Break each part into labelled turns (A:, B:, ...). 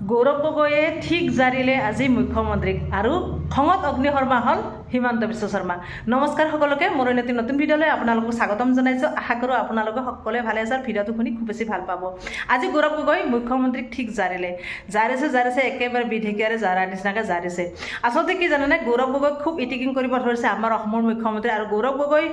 A: গৌৰৱ গগৈয়ে ঠিক জাৰিলে আজি মুখ্যমন্ত্ৰীক আৰু খঙত অগ্নিশৰ্মা হ'ল হিমন্ত বিশ্ব শৰ্মা। নমস্কাৰ সকলোকে মোৰ এটি নতুন ভিডিঅ'লৈ আপোনালোকক স্বাগতম জনাইছোঁ। আশা কৰোঁ আপোনালোকে সকলোৱে ভালে আছে আৰু ভিডিঅ'টো শুনি খুব বেছি ভাল পাব। আজি গৌৰৱ গগৈ মুখ্যমন্ত্ৰীক ঠিক জাৰিলে জাৰিছে জাৰিছে একেবাৰে বিধেকীয়াৰে জাৰাৰ নিচিনাকৈ জাৰিছে। আচলতে কি জানেনে গৌৰৱ গগৈক খুব ইটিকিং কৰিব ধৰিছে আমাৰ অসমৰ মুখ্যমন্ত্ৰী আৰু গৌৰৱ গগৈ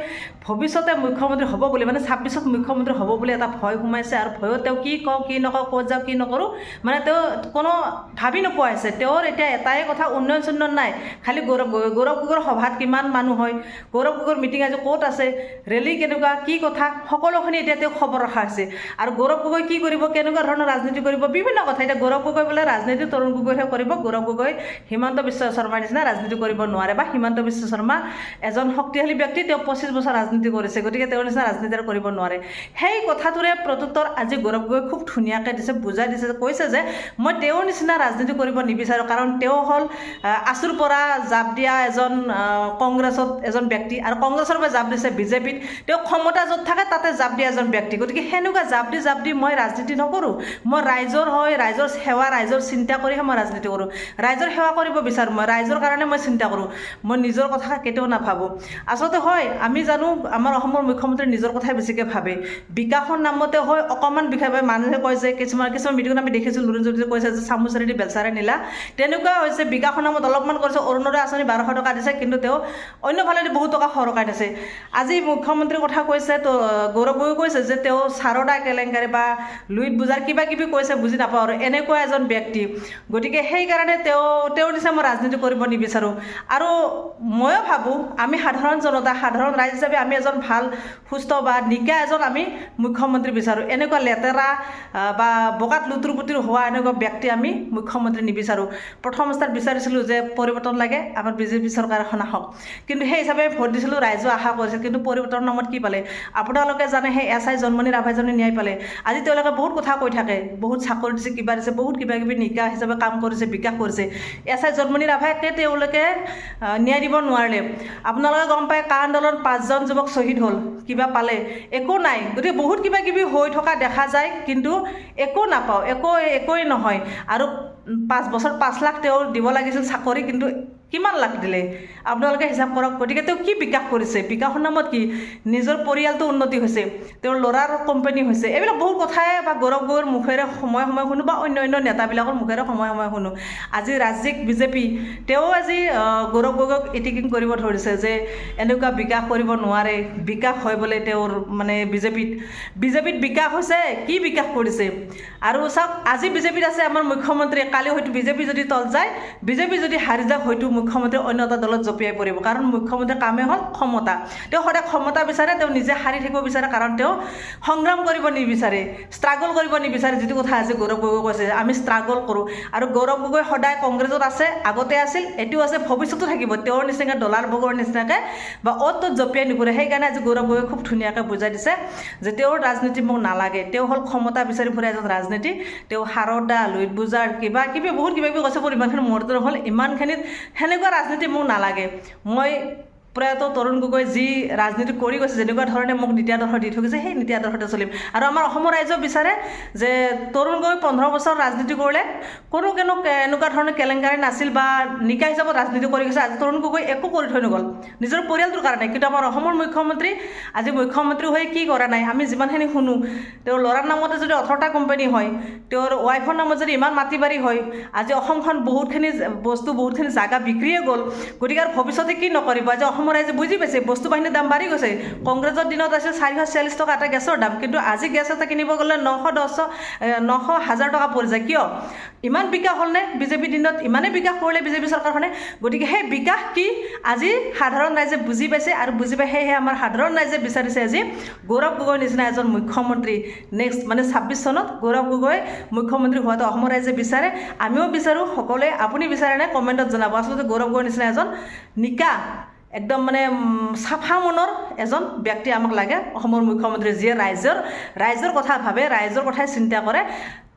A: ভৱিষ্যতে মুখ্যমন্ত্ৰী হ'ব বুলি মানে ছাব্বিছত মুখ্যমন্ত্ৰী হ'ব বুলি এটা ভয় সোমাইছে আৰু ভয়ত তেওঁ কি কওঁ কি নকওঁ ক'ত যাওঁ কি নকৰোঁ মানে তেওঁ কোনো ভাবি নোপোৱা হৈছে। তেওঁৰ এতিয়া এটাই কথা উন্নয়ন চুন্নয়ন নাই। খালি গৌৰৱ গগৈ গৌৰৱ গগৈৰ সভাত কিমান মানুহ হয়? গৌৰৱ গগৈৰ মিটিং আজি ক'ত আছে? ৰেলী কেনেকুৱা? কি কথা? সকলোখিনি এতিয়া তেওঁ খবৰ ৰখা হৈছে। আৰু গৌৰৱ গগৈ কি কৰিব? কেনেকুৱা ধৰণৰ ৰাজনীতি কৰিব? বিভিন্ন কথা। এতিয়া গৌৰৱ গগৈ বোলে ৰাজনীতি তৰুণ গগৈহে কৰিব। গৌৰৱ গগৈ হিমন্ত বিশ্ব শৰ্মাৰ নিচিনা ৰাজনীতি কৰিব নোৱাৰে বা হিমন্ত বিশ্ব শৰ্মা এজন শক্তিশালী ব্যক্তি। তেওঁ পঁচিছ বছৰ ৰাজনীতি কৰিছে। গতিকে তেওঁৰ নিচিনা ৰাজনীতি আৰু কৰিব নোৱাৰে। সেই কথাটোৰে প্ৰত্যুত্তৰ আজি গৌৰৱ গগৈ খুব ধুনীয়াকৈ দিছে বুজাই দিছে কৈছে যে মই তেওঁৰ নিচিনা ৰাজনীতি কৰিব নিবিচাৰোঁ। কাৰণ তেওঁ হ'ল আচুৰ পৰা জাপ দিয়া এজন কংগ্ৰেছত এজন ব্যক্তি আৰু কংগ্ৰেছৰ পৰা জাপ দিছে বিজেপিত তেওঁ ক্ষমতা য'ত থাকে তাতে জাপ দিয়া এজন ব্যক্তি। গতিকে সেনেকুৱা জাপ দি জাপ দি মই ৰাজনীতি নকৰোঁ। মই ৰাইজৰ হয় ৰাইজৰ সেৱা ৰাইজৰ চিন্তা কৰিহে মই ৰাজনীতি কৰোঁ। ৰাইজৰ সেৱা কৰিব বিচাৰোঁ মই ৰাইজৰ কাৰণে মই চিন্তা কৰোঁ। মই নিজৰ কথা কেতিয়াও নাভাবোঁ। আচলতে হয় আমি জানো আমাৰ অসমৰ মুখ্যমন্ত্ৰী নিজৰ কথাই বেছিকৈ ভাবে। বিকাশৰ নামতে হয় অকণমান বিষয় মানুহে কয় যে কিছুমান কিছুমান মিটিঙত আমি দেখিছোঁ লুৰিণ জ্যোতি কৈছে যে চামুচেৰেদি বেলচাৰে নিলা। তেনেকুৱা হৈছে বিকাশৰ নামত অলপমান কৰিছে অৰুণোদয় আঁচনি বাৰশ টকা দিছে কিন্তু তেওঁ অন্যফালেদি বহুত টকা সৰকাই দিছে। আজি মুখ্যমন্ত্ৰীৰ কথা কৈছে তো গৌৰৱ গগৈ কৈছে যে তেওঁ চাৰদা কেলেংকাৰী বা লুইত বুজাৰ কিবা কিবি কৈছে বুজি নাপাওঁ আৰু এনেকুৱা এজন ব্যক্তি। গতিকে সেইকাৰণে তেওঁ তেওঁৰ নিচিনা মই ৰাজনীতি কৰিব নিবিচাৰোঁ। আৰু ময়ো ভাবোঁ আমি সাধাৰণ জনতা সাধাৰণ ৰাইজ হিচাপে আমি এজন ভাল সুস্থ বা নিকা এজন আমি মুখ্যমন্ত্ৰী বিচাৰোঁ। এনেকুৱা লেতেৰা বা বগাত লুতুৰ পুতুৰ হোৱা এনেকুৱা ব্যক্তি আমি মুখ্যমন্ত্ৰী নিবিচাৰোঁ। প্ৰথম অৱস্থাত বিচাৰিছিলোঁ যে পৰিৱৰ্তন লাগে আমাৰ বিজেপি চৰকাৰ এখন আহক। কিন্তু সেই হিচাপে ভোট দিছিলোঁ ৰাইজেও আশা কৰিছিল কিন্তু পৰিৱৰ্তনৰ নামত কি পালে? আপোনালোকে জানে সেই এছ আই জন্মনি ৰাভাইজনে ন্যায় পালে। আজি তেওঁলোকে বহুত কথা কৈ থাকে বহুত চাকৰি দিছে কিবা দিছে বহুত কিবা কিবি নিকা হিচাপে কাম কৰিছে বিকাশ কৰিছে। এছ আই জন্মনি ৰাভাকে তেওঁলোকে ন্যায় দিব নোৱাৰিলে। আপোনালোকে গম পায় কা আন্দোলনত পাঁচজন যুৱক শ্বহীদ হ'ল কিবা পালে। একো নাই। গতিকে বহুত কিবা কিবি হৈ থকা দেখা যায় কিন্তু একো নাপাওঁ একো একোৱেই নহয়। আৰু পাঁচ বছৰ পাঁচ লাখ তেওঁ দিব লাগিছিল চাকৰি কিন্তু কিমান লাখ দিলে? আপোনালোকে হিচাপ কৰক। গতিকে তেওঁ কি বিকাশ কৰিছে? বিকাশৰ নামত কি? নিজৰ পৰিয়ালটো উন্নতি হৈছে তেওঁৰ ল'ৰাৰ কোম্পানী হৈছে। এইবিলাক বহুত কথাই বা গৌৰৱ গগৈৰ মুখেৰে সময়ে সময়ে শুনো বা অন্য অন্য নেতাবিলাকৰ মুখেৰে সময়ে সময়ে শুনো। আজি ৰাজ্যিক বিজেপি তেওঁ আজি গৌৰৱ গগৈক ইটিকিং কৰিব ধৰিছে যে এনেকুৱা বিকাশ কৰিব নোৱাৰে। বিকাশ হয় বোলে তেওঁৰ মানে বিজেপিত। বিজেপিত বিকাশ হৈছে কি বিকাশ কৰিছে? আৰু চাওক আজি বিজেপিত আছে আমাৰ মুখ্যমন্ত্ৰী। কালি হয়তো বিজেপি যদি তল যায় বিজেপি যদি হাৰি যাওক হয়তো মুখ্যমন্ত্ৰী অন্য এটা দলত জঁপিয়াই পৰিব। কাৰণ মুখ্যমন্ত্ৰীৰ কামেই হ'ল ক্ষমতা। তেওঁ সদায় ক্ষমতা বিচাৰে, তেওঁ নিজে হাৰি থাকিব বিচাৰে কাৰণ তেওঁ সংগ্ৰাম কৰিব নিবিচাৰে ষ্ট্ৰাগল কৰিব নিবিচাৰে, যিটো কথা আজি গৌৰৱ গগৈ কৈছে আমি ষ্ট্ৰাগল কৰোঁ। আৰু গৌৰৱ গগৈ সদায় কংগ্ৰেছত আছে, আগতে আছিল, এতিয়াও আছে, ভৱিষ্যতো থাকিব। তেওঁৰ নিচিনাকৈ, ডলাৰ বগৰ নিচিনাকৈ বা অ'ত ত'ত জঁপিয়াই নুফুৰে সেইকাৰণে আজি গৌৰৱ গগৈ খুব ধুনীয়াকৈ বুজাই দিছে যে তেওঁৰ ৰাজনীতি মোক নালাগে। তেওঁ হ'ল ক্ষমতা বিচাৰি ফুৰা এজন ৰাজনীতি। তেওঁ সাৰদা লুইত বুজাৰ কিবা কিবি বহুত কিবা কিবি কৈছে মোৰ ইমানখিনি মূৰত হ'ল ইমানখিনিত সেনেকুৱা ৰাজনীতি মোক নালাগে। মই প্ৰয়াত তৰুণ গগৈ যি ৰাজনীতি কৰি গৈছে, যেনেকুৱা ধৰণে মোক নীতি আদৰ্শ দি থৈ গৈছে, সেই নীতি আদৰ্শতে চলিম। আৰু আমাৰ অসমৰ ৰাইজেও বিচাৰে যে তৰুণ গগৈ পোন্ধৰ বছৰ ৰাজনীতি কৰিলে, কোনো কোনো এনেকুৱা ধৰণৰ কেলেংকাৰী নাছিল বা নিকা হিচাপত ৰাজনীতি কৰি গৈছে, আজি তৰুণ গগৈ একো কৰি থৈ নগ'ল। নিজৰ পৰিয়ালটোৰ কাৰণে, কিন্তু আমাৰ অসমৰ মুখ্যমন্ত্ৰী, আজি মুখ্যমন্ত্ৰী হৈ কি কৰা নাই, আমি যিমানখিনি শুনো, তেওঁৰ ল'ৰাৰ নামতে যদি ওঠৰটা কোম্পানী হয়, তেওঁৰ ৱাইফৰ নামত যদি ইমান মাটি বাৰী হয়, আজি অসমখন বহুতখিনি বস্তু, বহুতখিনি জাগা বিক্ৰীয়ে গ'ল, গতিকে আৰু ভৱিষ্যতে কি নকৰিব? আজি অসমৰ ৰাইজে বুজি পাইছে, বস্তু বাহিনীৰ দাম বাঢ়ি গৈছে। কংগ্ৰেছৰ দিনত আছিল চাৰিশ চল্লিছ টকা এটা গেছৰ দাম, কিন্তু আজি গেছ এটা কিনিব গ'লে নশ দহশ নশ হাজাৰ টকা পৰি যায়। কিয়? ইমান বিকাশ হ'লনে বিজেপিৰ দিনত? ইমানেই বিকাশ কৰিলে বিজেপি চৰকাৰখনে। গতিকে সেই বিকাশ কি আজি সাধাৰণ ৰাইজে বুজি পাইছে আৰু বুজি পাই সেয়েহে আমাৰ সাধাৰণ ৰাইজে বিচাৰিছে আজি গৌৰৱ গগৈৰ নিচিনা এজন মুখ্যমন্ত্ৰী। নেক্সট মানে ছাব্বিছ চনত গৌৰৱ গগৈ মুখ্যমন্ত্ৰী হোৱাটো অসমৰ ৰাইজে বিচাৰে। আমিও বিচাৰোঁ, সকলোৱে, আপুনি বিচাৰেনে? কমেণ্টত জনাব। আচলতে গৌৰৱ গগৈৰ নিচিনা এজন নিকা একদম মানে চাফা মনৰ এজন ব্যক্তি আমাক লাগে। অসমৰ মুখ্যমন্ত্ৰী যিয়ে ৰাইজৰ ৰাইজৰ কথা ভাবে, ৰাইজৰ কথাই চিন্তা কৰে।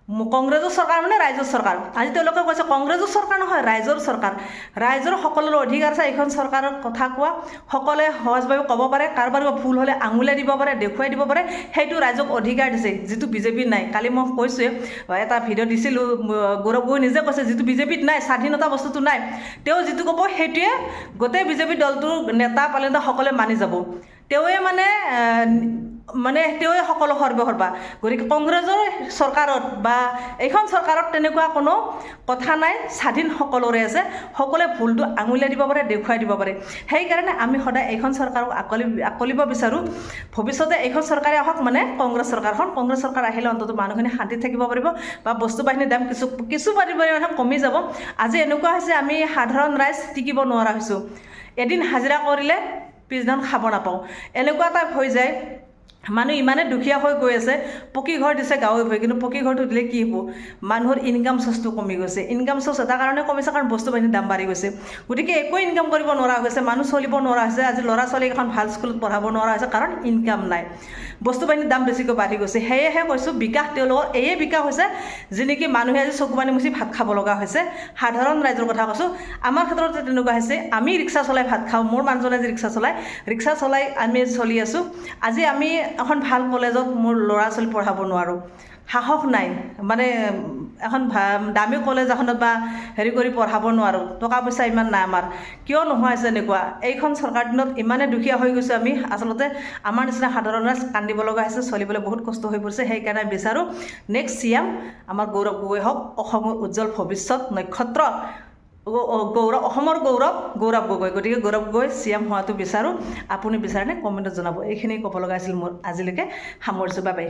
A: কংগ্ৰেছৰ চৰকাৰ মানে ৰাইজৰ চৰকাৰ। আজি তেওঁলোকে কৈছে, কংগ্ৰেছৰ চৰকাৰ নহয়, ৰাইজৰ চৰকাৰ। ৰাইজৰ সকলোৰে অধিকাৰ আছে, এইখন চৰকাৰৰ কথা কোৱা। সকলোৱে সহজভাৱে ক'ব পাৰে, কাৰোবাৰ ভুল হ'লে আঙুলিয়াই দিব পাৰে, দেখুৱাই দিব পাৰে, সেইটো ৰাইজক অধিকাৰ দিছে, যিটো বিজেপিৰ নাই। কালি মই কৈছোঁৱে, এটা ভিডিঅ' দিছিলোঁ গৌৰৱ গগৈ নিজে কৈছে, যিটো বিজেপিত নাই, স্বাধীনতা বস্তুটো নাই, তেওঁ যিটো ক'ব, সেইটোৱে গোটেই বিজেপি দলটোৰ নেতা পালেন্তা সকলোৱে মানি যাব। তেওঁৱে মানে মানে তেওঁৱে সকলো সৰ্বসৰ্বা। গতিকে কংগ্ৰেছৰ চৰকাৰত বা এইখন চৰকাৰত তেনেকুৱা কোনো কথা নাই স্বাধীন সকলোৰে আছে। সকলোৱে ভুলটো আঙুলিয়াই দিব পাৰে দেখুৱাই দিব পাৰে। সেইকাৰণে আমি সদায় এইখন চৰকাৰক আকলি আকলিব বিচাৰোঁ। ভৱিষ্যতে এইখন চৰকাৰে আহক মানে কংগ্ৰেছ চৰকাৰখন। কংগ্ৰেছ চৰকাৰ আহিলে অন্ততঃ মানুহখিনি শান্তিত থাকিব পাৰিব বা বস্তু বাহিনীৰ দাম কিছু কিছু পৰিমাণে কমি যাব। আজি এনেকুৱা হৈছে আমি সাধাৰণ ৰাইজ টিকিব নোৱাৰা হৈছোঁ। এদিন হাজিৰা কৰিলে পিছদিনাখন খাব নাপাওঁ। এনেকুৱা টাইপ হৈ যায়। মানুহ ইমানে দুখীয়া হৈ গৈ আছে পকী ঘৰ দিছে গাঁৱে ভূঞে কিন্তু পকী ঘৰটো দিলে কি হ'ব? মানুহৰ ইনকাম চ'ৰ্চটো কমি গৈছে। ইনকাম চ'ৰ্চ এটা কাৰণে কমিছে কাৰণ বস্তু বাহিনীৰ দাম বাঢ়ি গৈছে। গতিকে একো ইনকাম কৰিব নোৱাৰা হৈছে মানুহ চলিব নোৱাৰা হৈছে আজি ল'ৰা ছোৱালীক এখন ভাল স্কুলত পঢ়াব নোৱাৰা হৈছে কাৰণ ইনকাম নাই। বস্তু বাহিনীৰ দাম বেছিকৈ বাঢ়ি গৈছে। সেয়েহে কৈছোঁ বিকাশ তেওঁলোকৰ এয়ে বিকাশ হৈছে যি নেকি মানুহে আজি চকু পানী মুচি ভাত খাব লগা হৈছে। সাধাৰণ ৰাইজৰ কথা কৈছোঁ আমাৰ ক্ষেত্ৰত তেনেকুৱা হৈছে আমি ৰিক্সা চলাই ভাত খাওঁ মোৰ মানুহজনে আজি ৰিক্সা চলাই ৰিক্সা চলাই আমি চলি আছোঁ। আজি আমি এখন ভাল কলেজত মোৰ ল'ৰা ছোৱালী পঢ়াব নোৱাৰোঁ। সাহস নাই। মানে এখন দামী কলেজ এখনত বা হেৰি কৰি পঢ়াব নোৱাৰোঁ। টকা পইচা ইমান নাই আমাৰ। কিয় নোহোৱা হৈছে এনেকুৱা? এইখন চৰকাৰ দিনত ইমানে দুখীয়া হৈ গৈছোঁ আমি। আচলতে আমাৰ নিচিনা সাধাৰণ কান্দিব লগা হৈছে চলিবলৈ বহুত কষ্ট হৈ পৰিছে। সেইকাৰণে বিচাৰোঁ নেক্সট চি এম আমাৰ গৌৰৱ গগৈ হওক অসমৰ উজ্জ্বল ভৱিষ্যত নক্ষত্ৰ। গৌৰৱ অসমৰ গৌৰৱ গৌৰৱ গগৈ। গতিকে গৌৰৱ গগৈ চি এম হোৱাটো বিচাৰোঁ। আপুনি বিচাৰেনে কমেণ্টত জনাব। এইখিনি ক'ব লগা আছিল মোৰ আজিলৈকে সামৰিছোঁ। বাই